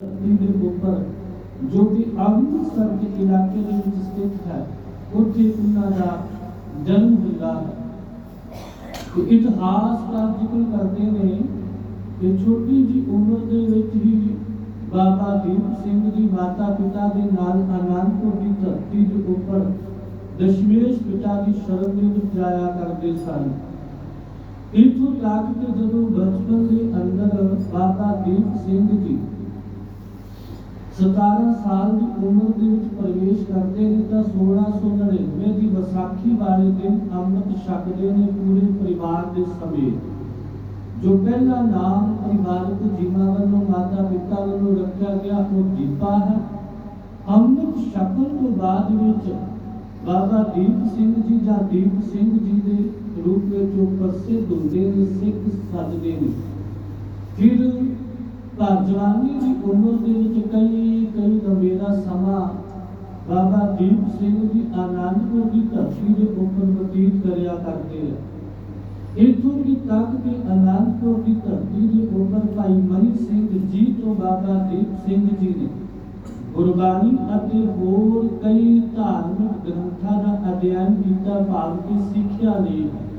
ਧਰਤੀ ਦੇ ਉੱਪਰ ਜੋ ਕਿ ਅੰਮ੍ਰਿਤਸਰ ਦੇ ਇਲਾਕੇ ਦੇ ਵਿੱਚ ਸਥਿਤ ਹੈ ਉੱਥੇ ਉਹਨਾਂ ਦਾ ਜਨਮ ਹੋਇਆ ਹੈ ਤੇ ਇਤਿਹਾਸ ਦਾ ਜ਼ਿਕਰ ਕਰਦੇ ਨੇ ਕਿ ਛੋਟੀ ਜੀ ਉਮਰ ਦੇ ਵਿੱਚ ਹੀ ਬਾਬਾ ਦੀਪ ਸਿੰਘ ਜੀ ਮਾਤਾ ਪਿਤਾ ਦੇ ਨਾਲ ਆਨੰਦਪੁਰ ਦੀ ਧਰਤੀ ਦੇ ਉੱਪਰ ਦਸ਼ਮੇਸ਼ ਪਿਤਾ ਦੀ ਸ਼ਰਨ ਦੇ ਵਿੱਚ ਜਾਇਆ ਕਰਦੇ ਸਨ ਇਥੋਂ ਤੱਕ ਕਿ ਜਦੋਂ ਬਚਪਨ ਦੇ ਅੰਦਰ ਬਾਬਾ ਦੀਪ ਸਿੰਘ ਜੀ 17 ਸਾਲ ਦੀ ਉਮਰ ਦੇ ਵਿੱਚ ਪ੍ਰਵੇਸ਼ ਕਰਦੇ ਨੇ ਤਾਂ 1699 ਦੀ ਵਿਸਾਖੀ ਵਾਲੇ ਦਿਨ ਅੰਮ੍ਰਿਤ ਛਕਦੇ ਨੇ ਪੂਰੇ ਪਰਿਵਾਰ ਦੇ ਸਮੇਤ। ਜੋ ਪਹਿਲਾ ਨਾਮ ਪਰਿਵਾਰਕ ਜੀਵਾਂ ਵੱਲੋਂ, ਮਾਤਾ ਪਿਤਾ ਵੱਲੋਂ ਰੱਖਿਆ ਗਿਆ, ਉਹ ਦੀਪਾ ਹੈ। ਅੰਮ੍ਰਿਤ ਛਕਣ ਤੋਂ ਬਾਅਦ ਵਿੱਚ ਬਾਬਾ ਦੀਪ ਸਿੰਘ ਜੀ ਜਾਂ ਦੀਪ ਸਿੰਘ ਜੀ ਦੇ ਰੂਪ ਵਿੱਚ ਉਹ ਪ੍ਰਸਿੱਧ ਹੁੰਦੇ ਨੇ, ਸਿੱਖ ਸੱਜਦੇ ਨੇ। ਫਿਰ ਪਰ ਜਵਾਨੀ ਦੀ ਉਮਰ ਦੇ ਵਿੱਚ ਕਈ ਬਾਬਾ ਦੀਪ ਸਿੰਘ ਜੀ ਆਨੰਦਪੁਰ ਦੀ ਧਰਤੀ ਦੇ ਉੱਪਰ ਬਤੀਤ ਕਰਿਆ ਕਰਦੇ ਨੇ ਇਥੋਂ ਦੀ ਤੱਕ ਕਿ ਆਨੰਦਪੁਰ ਦੀ ਧਰਤੀ ਦੇ ਉੱਪਰ ਭਾਈ ਮਨੀ ਸਿੰਘ ਜੀ ਤੋਂ ਬਾਬਾ ਦੀਪ ਸਿੰਘ ਜੀ ਨੇ ਗੁਰਬਾਣੀ ਅਤੇ ਹੋਰ ਕਈ ਧਾਰਮਿਕ ਗ੍ਰੰਥਾਂ ਦਾ ਅਧਿਐਨ ਕੀਤਾ, ਭਾਵ ਕਿ ਸਿੱਖਿਆ ਲਈ। ਹੈ